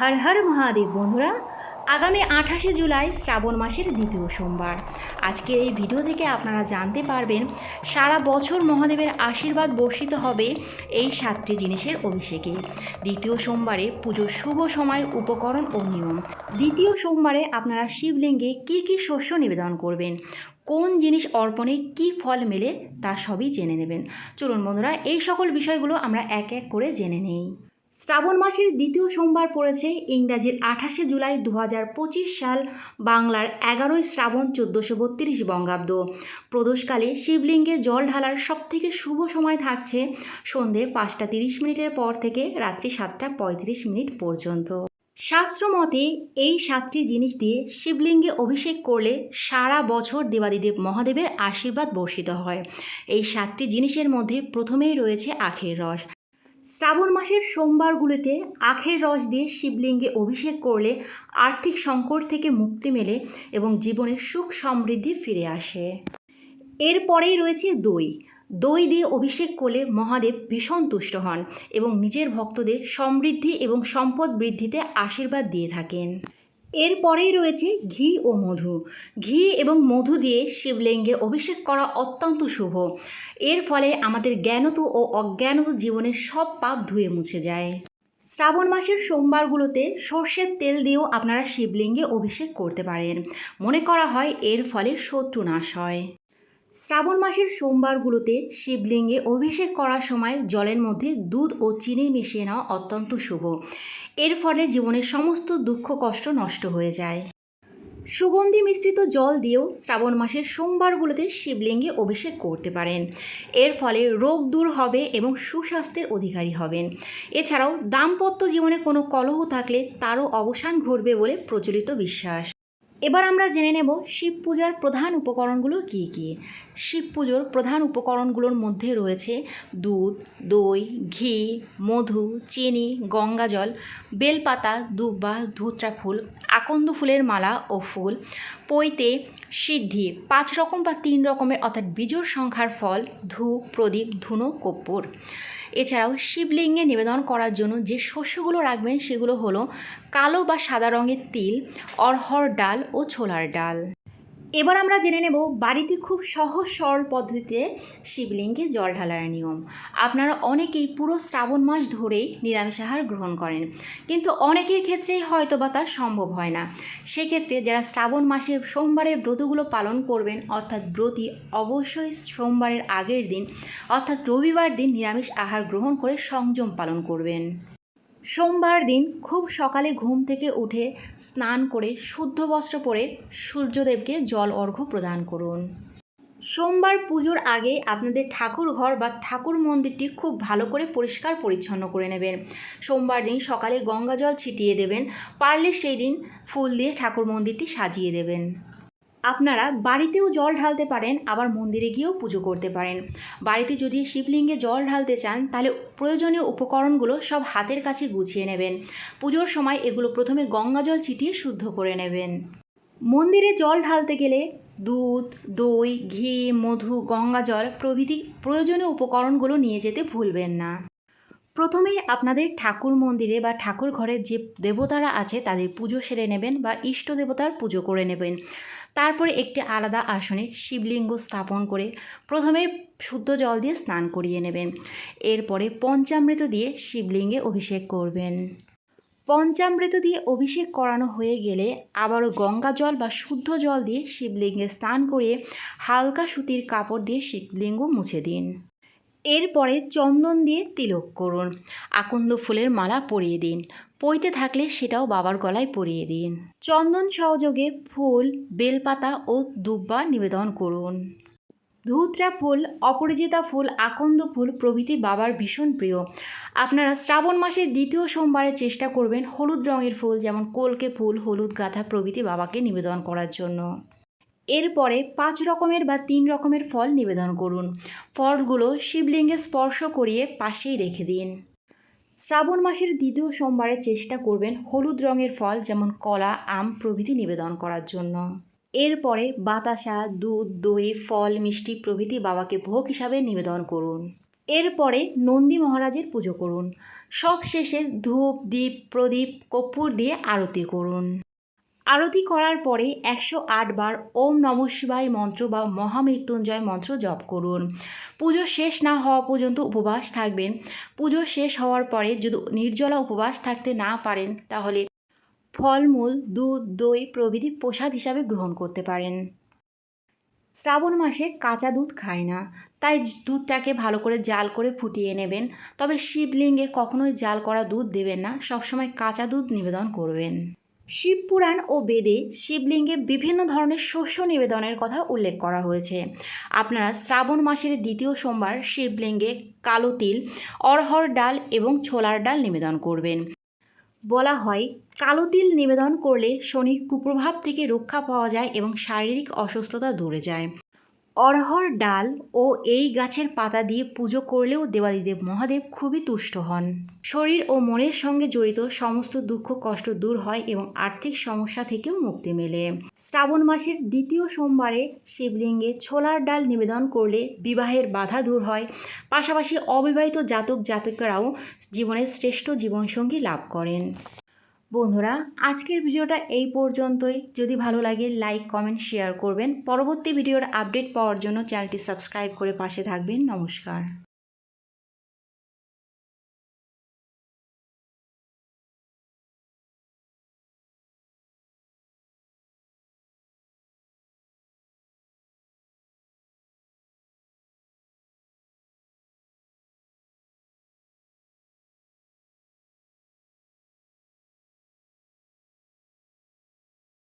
হর হর মহাদেব বন্ধুরা, আগামী আঠাশে জুলাই শ্রাবণ মাসের দ্বিতীয় সোমবার। আজকের এই ভিডিও থেকে আপনারা জানতে পারবেন, সারা বছর মহাদেবের আশীর্বাদ বর্ষিত হবে এই সাতটি জিনিসের অভিষেকে। দ্বিতীয় সোমবারে পুজোর শুভ সময়, উপকরণ ও নিয়ম। দ্বিতীয় সোমবারে আপনারা শিবলিঙ্গে কী কী শস্য নিবেদন করবেন, কোন জিনিস অর্পণে কী ফল মেলে তা সবই জেনে নেবেন। চলুন বন্ধুরা, এই সকল বিষয়গুলো আমরা এক এক করে জেনে নেই। শ্রাবণ মাসের দ্বিতীয় সোমবার পড়েছে ইংরাজির আঠাশে জুলাই দু হাজার পঁচিশ সাল বাংলার এগারোই শ্রাবণ চোদ্দোশো বত্রিশ বঙ্গাব্দ। প্রদোষকালে শিবলিঙ্গে জল ঢালার সবথেকে শুভ সময় থাকছে সন্ধে পাঁচটা তিরিশ মিনিটের পর থেকে রাত্রি সাতটা পঁয়ত্রিশ মিনিট পর্যন্ত। শাস্ত্র মতে এই সাতটি জিনিস দিয়ে শিবলিঙ্গে অভিষেক করলে সারা বছর দেবাদিদেব মহাদেবের আশীর্বাদ বর্ষিত হয়। এই সাতটি জিনিসের মধ্যে প্রথমেই রয়েছে আখের রস। শ্রাবণ মাসের সোমবারগুলিতে আখের রস দিয়ে শিবলিঙ্গে অভিষেক করলে আর্থিক সংকট থেকে মুক্তি মেলে এবং জীবনে সুখ সমৃদ্ধি ফিরে আসে। এরপরেই রয়েছে দই। দই দিয়ে অভিষেক করলে মহাদেব ভীষণ তুষ্ট হন এবং নিজের ভক্তদের সমৃদ্ধি এবং সম্পদ বৃদ্ধিতে আশীর্বাদ দিয়ে থাকেন। এরপরেই রয়েছে ঘি ও মধু। ঘি এবং মধু দিয়ে শিবলিঙ্গে অভিষেক করা অত্যন্ত শুভ। এর ফলে আমাদের জ্ঞানত ও অজ্ঞানত জীবনের সব পাপ ধুয়ে মুছে যায়। শ্রাবণ মাসের সোমবারগুলোতে সর্ষের তেল দিয়েও আপনারা শিবলিঙ্গে অভিষেক করতে পারেন। মনে করা হয় এর ফলে শত্রু নাশ হয়। শ্রাবণ মাসের সোমবারগুলোতে শিবলিঙ্গে অভিষেক করার সময় জলের মধ্যে দুধ ও চিনি মিশিয়ে নেওয়া অত্যন্ত শুভ। এর ফলে জীবনের সমস্ত দুঃখ, কষ্ট নষ্ট হয়ে যায়। সুগন্ধি মিশ্রিত জল দিয়েও শ্রাবণ মাসের সোমবারগুলোতে শিবলিঙ্গে অভিষেক করতে পারেন। এর ফলে রোগ দূর হবে এবং সুস্বাস্থ্যের অধিকারী হবেন। এছাড়াও দাম্পত্য জীবনে কোনো কলহ থাকলে তারও অবসান ঘটবে বলে প্রচলিত বিশ্বাস। এবার আমরা জেনে নেব শিব পূজার প্রধান উপকরণগুলো কী কী। শিব পুজোর প্রধান উপকরণগুলোর মধ্যে রয়েছে দুধ, দই, ঘি, মধু, চিনি গঙ্গাজল বেলপাতা, দুব্বা, ধুত্রা ফুল, আকন্দ ফুলের মালা ও ফুল, পৈতে, সিদ্ধি, পাঁচ রকম বা তিন রকমের অর্থাৎ বিজোড় সংখ্যার ফল, ধূপ, প্রদীপ, ধুনো, কর্পূর। এছাড়াও শিবলিঙ্গে নিবেদন করার জন্য যে শস্যগুলো রাখবেন সেগুলো হলো কালো বা সাদা রঙের তিল অরহর ডাল ও ছোলার ডাল। এবার আমরা জেনে নেব বাড়িতে খুব সহজ সরল পদ্ধতিতে শিবলিঙ্গে জল ঢালার নিয়ম। আপনারা অনেকেই পুরো শ্রাবণ মাস ধরেই নিরামিষ আহার গ্রহণ করেন, কিন্তু অনেকের ক্ষেত্রেই হয়তো বা তা সম্ভব হয় না। সেক্ষেত্রে যারা শ্রাবণ মাসে সোমবারের ব্রতগুলো পালন করবেন, অর্থাৎ ব্রতী অবশ্যই সোমবারের আগের দিন, অর্থাৎ রবিবার দিন নিরামিষ আহার গ্রহণ করে সংযম পালন করবেন। সোমবার দিন খুব সকালে ঘুম থেকে উঠে স্নান করে শুদ্ধ বস্ত্র পরে সূর্যদেবকে জল অর্ঘ্য প্রদান করুন। সোমবার পুজোর আগে আপনাদের ঠাকুর ঘর বা ঠাকুর মন্দিরটি খুব ভালো করে পরিষ্কার পরিচ্ছন্ন করে নেবেন। সোমবার দিন সকালে গঙ্গা জল ছিটিয়ে দেবেন, পারলে সেই দিন ফুল দিয়ে ঠাকুর মন্দিরটি সাজিয়ে দেবেন। আপনারা বাড়িতেও জল ঢালতে পারেন, আবার মন্দিরে গিয়েও পুজো করতে পারেন। বাড়িতে যদি শিবলিঙ্গে জল ঢালতে চান, তাহলে প্রয়োজনীয় উপকরণগুলো সব হাতের কাছে গুছিয়ে নেবেন। পুজোর সময় এগুলো প্রথমে গঙ্গা জল ছিটিয়ে শুদ্ধ করে নেবেন। মন্দিরে জল ঢালতে গেলে দুধ, দই, ঘি, মধু, গঙ্গা জল প্রভৃতি প্রয়োজনীয় উপকরণগুলো নিয়ে যেতে ভুলবেন না। প্রথমেই আপনাদের ঠাকুর মন্দিরে বা ঠাকুর ঘরের যে দেবতারা আছে, তাদের পুজো সেরে নেবেন বা ইষ্ট দেবতার পুজো করে নেবেন। তারপরে একটি আলাদা আসনে শিবলিঙ্গ স্থাপন করে প্রথমে শুদ্ধ জল দিয়ে স্নান করিয়ে নেবেন। এরপরে পঞ্চামৃত দিয়ে শিবলিঙ্গে অভিষেক করবেন। পঞ্চামৃত দিয়ে অভিষেক করানো হয়ে গেলে আবারও গঙ্গা জল বা শুদ্ধ জল দিয়ে শিবলিঙ্গে স্নান করিয়ে হালকা সুতির কাপড় দিয়ে শিবলিঙ্গ মুছে দিন। এরপরে চন্দন দিয়ে তিলক করুন। আকন্দ ফুলের মালা পরিয়ে দিন। পইতে থাকলে সেটাও বাবার গলায় পরিয়ে দিন। চন্দন সহযোগে ফুল, বেলপাতা ও দুব্বা নিবেদন করুন। ধুত্রা ফুল অপরাজিতা ফুল, আকন্দ ফুল প্রভৃতি বাবার ভীষণ প্রিয়। আপনারা শ্রাবণ মাসের দ্বিতীয় সোমবারে চেষ্টা করবেন হলুদ রঙের ফুল, যেমন কলকে ফুল, হলুদ গাঁথা প্রভৃতি বাবাকে নিবেদন করার জন্য। এরপরে পাঁচ রকমের বা তিন রকমের ফল নিবেদন করুন। ফলগুলো শিবলিঙ্গে স্পর্শ করিয়ে পাশেই রেখে দিন। শ্রাবণ মাসের দ্বিতীয় সোমবারে চেষ্টা করবেন হলুদ রঙের ফল, যেমন কলা, আম প্রভৃতি নিবেদন করার জন্য। এরপরে বাতাসা, দুধ, দই, ফল, মিষ্টি প্রভৃতি বাবাকে ভোগ হিসাবে নিবেদন করুন। এরপরে নন্দী মহারাজের পুজো করুন। সব শেষে ধূপ, দীপ, প্রদীপ, কর্পূর দিয়ে আরতি করুন। আরতি করার পরে একশো আট বার ওম নম শিবায় মন্ত্র বা মহামৃত্যুঞ্জয় মন্ত্র জপ করুন। পুজো শেষ না হওয়া পর্যন্ত উপবাস থাকবেন। পুজো শেষ হওয়ার পরে যদি নির্জলা উপবাস থাকতে না পারেন, তাহলে ফলমূল, দুধ, দই প্রভৃতি প্রসাদ হিসাবে গ্রহণ করতে পারেন। শ্রাবণ মাসে কাঁচা দুধ খায় না, তাই দুধটাকে ভালো করে জাল করে ফুটিয়ে নেবেন। তবে শিবলিঙ্গে কখনোই জাল করা দুধ দেবেন না, সবসময় কাঁচা দুধ নিবেদন করবেন। শিবপুরাণ ও বেদে শিবলিঙ্গে বিভিন্ন ধরনের শস্য নিবেদনের কথা উল্লেখ করা হয়েছে। আপনারা শ্রাবণ মাসের দ্বিতীয় সোমবার শিবলিঙ্গে কালো তিল অরহর ডাল এবং ছোলার ডাল নিবেদন করবেন। বলা হয়, কালো তিল নিবেদন করলে শনি কুপ্রভাব থেকে রক্ষা পাওয়া যায় এবং শারীরিক অসুস্থতা দূরে যায়। অরহর ডাল ও এই গাছের পাতা দিয়ে পুজো করলেও দেবাদিদেব মহাদেব খুবই তুষ্ট হন। শরীর ও মনের সঙ্গে জড়িত সমস্ত দুঃখ কষ্ট দূর হয় এবং আর্থিক সমস্যা থেকেও মুক্তি মেলে। শ্রাবণ মাসের দ্বিতীয় সোমবারে শিবলিঙ্গে ছোলার ডাল নিবেদন করলে বিবাহের বাধা দূর হয়। পাশাপাশি অবিবাহিত জাতক জাতকেরাও জীবনের শ্রেষ্ঠ জীবনসঙ্গী লাভ করেন। বন্ধুরা, আজকের ভিডিওটা এই পর্যন্তই। যদি ভালো লাগে লাইক কমেন্ট শেয়ার করবেন। পরবর্তী ভিডিওর আপডেট পাওয়ার জন্য চ্যানেলটি সাবস্ক্রাইব করে পাশে থাকবেন। নমস্কার।